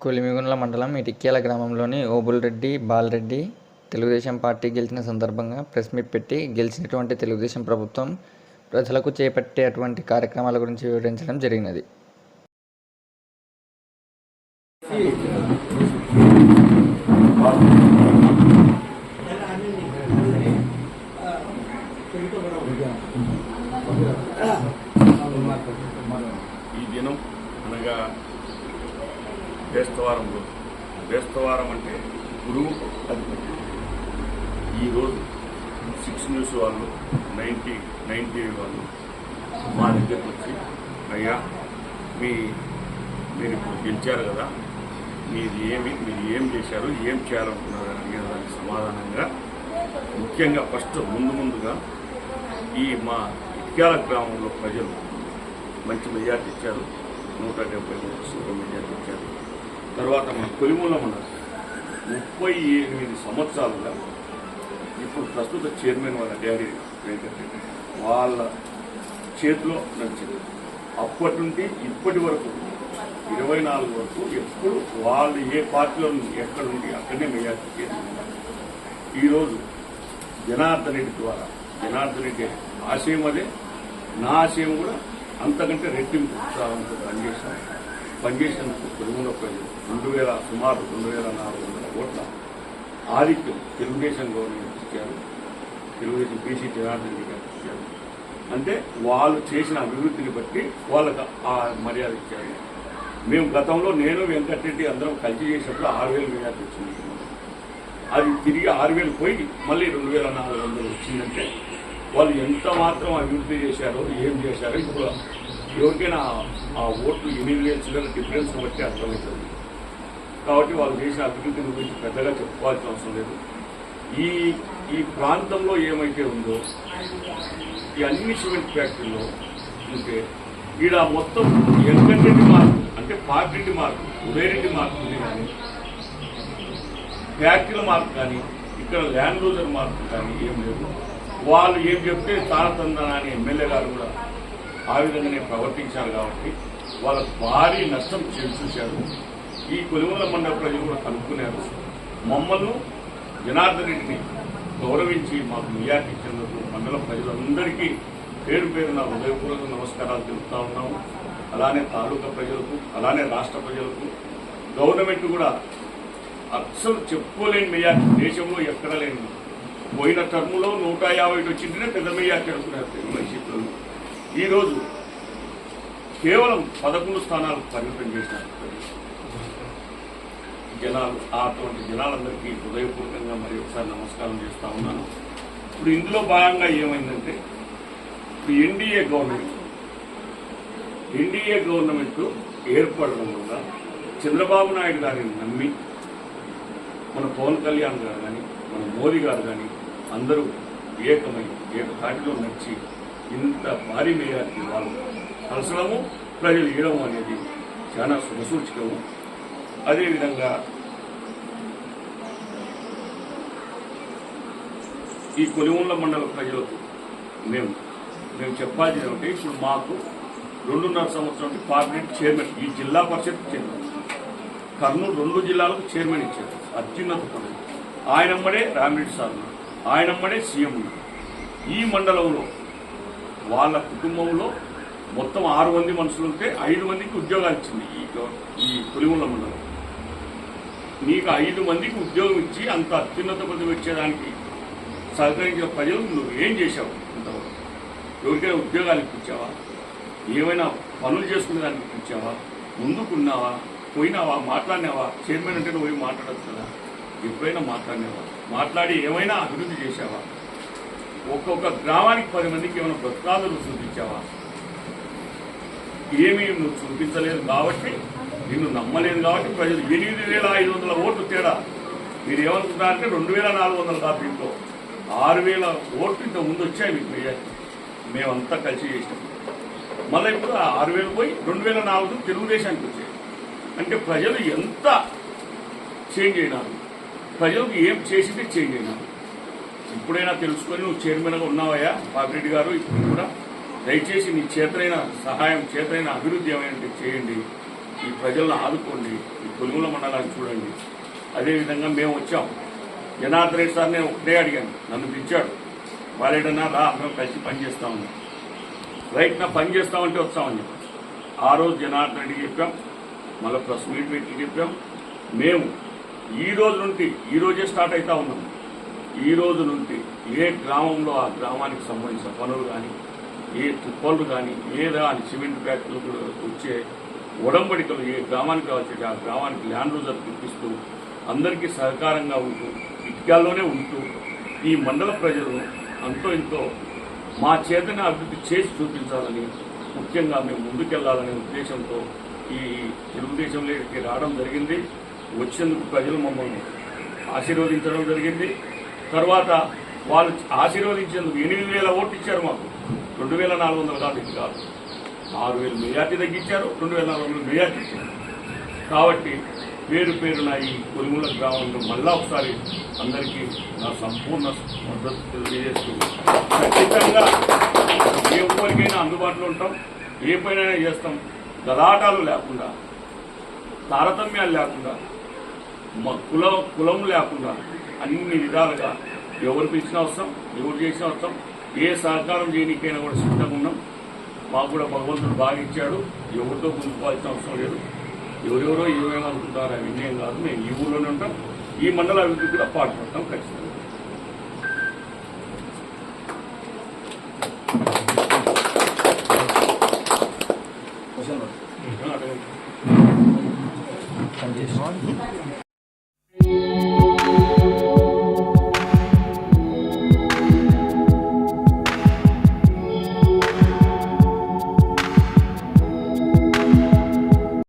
కొలిమిగుండ్ల మండలం ఇటిక్యాల గ్రామంలోని ఓబుల్రెడ్డి బాలరెడ్డి తెలుగుదేశం పార్టీ గెలిచిన సందర్భంగా ప్రెస్ మీట్ పెట్టి గెలిచినటువంటి తెలుగుదేశం ప్రభుత్వం ప్రజలకు చేపట్టే అటువంటి కార్యక్రమాల గురించి వివరించడం జరిగినది. ఈ దినం అనగా బేస్తవారం రోజు. బేస్తవారం అంటే గురువు అధిపతి. ఈరోజు సిక్స్ న్యూస్ వాళ్ళు నైంటీ నైంటీ వాళ్ళు మా దగ్గరకు వచ్చి అయ్యా మీ మీరు ఇప్పుడు గెలిచారు కదా మీది ఏమి మీరు ఏం చేశారు ఏం చేయాలనుకున్నారు? అని దానికి సమాధానంగా ముఖ్యంగా ఫస్ట్ ముందు ముందుగా ఈ మా ఇట్యాల గ్రామంలో ప్రజలు మంచి మెజార్టీ ఇచ్చారు. నూట డెబ్బై మూడు మెజార్టీ ఇచ్చారు. తర్వాత మన కొలిమూల మన ముప్పై ఎనిమిది సంవత్సరాలుగా ఇప్పుడు ప్రస్తుత చైర్మన్ వాళ్ళ డాడీ వెంకటరెడ్డి వాళ్ళ చేతిలో నడిచింది. అప్పటి నుండి ఇప్పటి వరకు ఇరవై నాలుగు వరకు ఎప్పుడు వాళ్ళు ఏ పార్టీలో నుండి ఎక్కడ నుండి అక్కడనే మెజార్టీ చేసుకున్నారు ఈరోజు జనార్దన్ రెడ్డి ద్వారా జనార్దన్ రెడ్డి ఆశయం అదే నా ఆశయం కూడా అంతకంటే రెట్టింపు ఉత్సాహంతో పనిచేశాను పనిచేసినందుకు తెలుగులో ప్రజలు రెండు వేల సుమారు రెండు వేల నాలుగు వందల కోట్ల ఆధిక్యం తెలుగుదేశం గవర్నమెంట్ ఇచ్చారు. తెలుగుదేశం బీసీ జనార్దన్ రెడ్డి ఇచ్చారు. అంటే వాళ్ళు చేసిన అభివృద్ధిని బట్టి వాళ్ళకి ఆ మర్యాద ఇచ్చారు. మేము గతంలో నేను వెంకటరెడ్డి అందరం కలిసి చేసినప్పుడు ఆరు వేలు మెజార్టీ వచ్చింది. అది తిరిగి ఆరు వేలు పోయి మళ్ళీ రెండు వేల నాలుగు వందలు వచ్చిందంటే వాళ్ళు ఎంత మాత్రం అభివృద్ధి చేశారో ఏం చేశారో ఇప్పుడు ఎవరికైనా ఆ ఓట్లు ఎనిమిది వేల డిఫరెన్స్ బట్టి అర్థమవుతుంది. కాబట్టి వాళ్ళు చేసిన అభివృద్ధిని గురించి పెద్దగా చెప్పుకోవాల్సిన అవసరం లేదు. ఈ ఈ ప్రాంతంలో ఏమైతే ఉందో ఈ అన్ని సిమెంట్ ఫ్యాక్టరీలో ఉంటే ఈడ మొత్తం ఎంకరెడ్డి మార్పు అంటే పార్టీ మార్పు ఉదయరెడ్డి మార్పు ఉంది కానీ ఫ్యాక్టరీల మార్పు కానీ ఇక్కడ ల్యాండ్ లూజర్ మార్పు కానీ ఏం లేదు. వాళ్ళు ఏం చెప్తే తారతందన అని ఎమ్మెల్యే గారు కూడా ఆ విధంగానే ప్రవర్తించారు కాబట్టి వాళ్ళకు భారీ నష్టం చేసి ఈ కొలువుల మండల ప్రజలు కూడా కనుక్కున్నారు. మమ్మల్ని జనార్దన్ రెడ్డిని గౌరవించి మాకు నియాటి ఇచ్చినందుకు మండల ప్రజలందరికీ పేరు పేరు నా హృదయపూర్వక నమస్కారాలు తెలుపుతా ఉన్నాము. అలానే తాలూకా ప్రజలకు అలానే రాష్ట్ర ప్రజలకు గవర్నమెంట్ కూడా అస్సలు చెప్పుకోలేని మెజార్టీ దేశంలో ఎక్కడ లేని పోయిన టర్ములో నూట యాభై వచ్చింటేనే పెద్ద మెజార్టీ అనుకున్నారు తెలుగు మనిషి. ఈరోజు కేవలం పదకొండు స్థానాలు పరిమితం చేసినారు జనాలు అటువంటి జనాలందరికీ హృదయపూర్వకంగా మరి ఒకసారి నమస్కారం చేస్తా ఉన్నాను. ఇప్పుడు ఇందులో భాగంగా ఏమైందంటే ఇప్పుడు ఎన్డీఏ గవర్నమెంట్ ఎన్డీఏ గవర్నమెంట్ ఏర్పడడం వల్ల చంద్రబాబు నాయుడు గారిని నమ్మి మన పవన్ కళ్యాణ్ గారు కానీ మన మోదీ గారు కానీ అందరూ ఏకమై ఏక తాటిలో నడిచి ఇంత భారీ మెజార్టీ వాళ్ళు కలసడము ప్రజలు ఇవ్వడం అనేది చాలా శుభసూచకము. అదేవిధంగా ఈ కొలివుల మండల ప్రజలకు మేము మేము చెప్పాల్సింది ఏమంటే ఇప్పుడు మాకు రెండున్నర సంవత్సరం పార్లమెంట్ చైర్మన్ ఈ జిల్లా పరిషత్ చైర్మన్ కర్నూలు రెండు జిల్లాలకు చైర్మన్ ఇచ్చారు. అత్యున్నత పదవి. ఆయనమ్మడే రామిరెడ్డి సార్ ఆయనమ్మడే సీఎం ఈ మండలంలో వాళ్ళ కుటుంబంలో మొత్తం ఆరు మంది మనుషులు ఉంటే ఐదు మందికి ఉద్యోగాలు ఇచ్చింది ఈ ఈ పులిముల మండలం. నీకు ఐదు మందికి ఉద్యోగం ఇచ్చి అంత అత్యున్నత పదవి వచ్చేదానికి సహకరించిన ప్రజలు నువ్వు ఏం చేశావు ఇంతవరకు ఎవరికైనా ఉద్యోగాలు ఇప్పించావా? ఏమైనా పనులు చేసుకునే దానికి ఇప్పించావా? ముందుకున్నావా? పోయినావా? మాట్లాడినావా? చైర్మన్ అంటే నువ్వు పోయి మాట్లాడచ్చు కదా. ఎప్పుడైనా మాట్లాడినావా? మాట్లాడి ఏమైనా అభివృద్ధి చేశావా? ఒక్కొక్క గ్రామానికి పది మందికి ఏమైనా బ్రతకాదులు చూపించావా? ఏమీ నువ్వు చూపించలేదు కాబట్టి నిన్ను నమ్మలేదు కాబట్టి ప్రజలు ఎనిమిది వేల ఐదు వందల ఓట్లు తేడా. మీరు ఏమనుకున్నారంటే రెండు వేల నాలుగు వందల కాదు దీంట్లో ఆరు వేల ఓట్లు ఇంత ముందు వచ్చాయి మీకు మేమంతా కలిసి చేసినాం. మళ్ళీ ఇప్పుడు ఆరు వేలు పోయి రెండు వేల నాలుగు తెలుగుదేశానికి వచ్చాయి. అంటే ప్రజలు ఎంత చేంజ్ అయినారు? ప్రజలకు ఏం చేసింది చేంజ్ అయినారు? ఇప్పుడైనా తెలుసుకొని నువ్వు చైర్మన్గా ఉన్నావయ్యా పాపిరెడ్డి గారు ఇప్పుడు కూడా దయచేసి నీ చేతనైన సహాయం చేతనైన అభివృద్ధి ఏమైనా చేయండి. ఈ ప్రజలను ఆదుకోండి. ఈ కొలుగుల మండలాన్ని చూడండి. అదేవిధంగా మేము వచ్చాం. జనార్దన్ రెడ్డి సార్ నేను ఒకటే అడిగాను. నన్ను పిలిచాడు. వాళ్ళేడన్నా రా మేము కలిసి పనిచేస్తామని ఉన్నాం. రైట్ నా పని చేస్తామంటే వస్తామని చెప్పాం ఆ రోజు జనార్దన్ రెడ్డి చెప్పాం. మళ్ళీ ప్రెస్ మీట్ పెట్టి చెప్పాం. మేము ఈ రోజు నుండి ఈ రోజే స్టార్ట్ అవుతా ఉన్నాం. ఈ రోజు నుండి ఏ గ్రామంలో ఆ గ్రామానికి సంబంధించిన పనులు కానీ ఏ తుప్పలు కానీ ఏదా అని సిమెంట్ ఫ్యాక్టరీలు వచ్చే ఉడంబడికలు ఏ గ్రామానికి వచ్చే ఆ గ్రామానికి ల్యాండ్ రోజర్ తెప్పిస్తూ అందరికీ సహకారంగా ఉంటూ ఇటుకాల్లోనే ఉంటూ ఈ మండల ప్రజలు అంతో ఇంతో మా చేతనే అభివృద్ధి చేసి చూపించాలని ముఖ్యంగా మేము ముందుకెళ్ళాలనే ఉద్దేశంతో ఈ తెలుగుదేశంలోకి రావడం జరిగింది. వచ్చేందుకు ప్రజలు మమ్మల్ని ఆశీర్వదించడం జరిగింది. తర్వాత వాళ్ళు ఆశీర్వదించేందుకు ఎనిమిది వేల ఓట్లు ఇచ్చారు మాకు. రెండు వేల నాలుగు వందలు కాదు ఇది కాదు. ఆరు వేలు మెజార్టీ తగ్గించారు రెండు వేల నాలుగు వందలు మెజార్టీ ఇచ్చారు. కాబట్టి పేరు పేరున ఈ కొలిముల గ్రామంలో మళ్ళా ఒకసారి అందరికీ నా సంపూర్ణ మద్దతు తెలియజేస్తూ ఖచ్చితంగా ఏ ఒక్కరికైనా అందుబాటులో ఉంటాం ఏ పనైనా చేస్తాం. గలాటాలు లేకుండా తారతమ్యాలు లేకుండా మా కులం కులం లేకుండా అన్ని విధాలుగా ఎవరు పిలిచినా వస్తాం ఎవరు చేసినా వస్తాం ఏ సహకారం చేయడానికైనా కూడా సిద్ధంగా ఉన్నాం. మాకు కూడా భగవంతుడు బాగా ఇచ్చాడు. ఎవరితో గుంజుకోవాల్సిన అవసరం లేదు. ఎవరెవరో ఏమేమి అనుకుంటారు అవి ఏం కాదు. మేము ఈ ఊళ్ళోనే ఉంటాం. ఈ మండల అభివృద్ధి కూడా పాటుపడతాం ఖచ్చితంగా. Thank.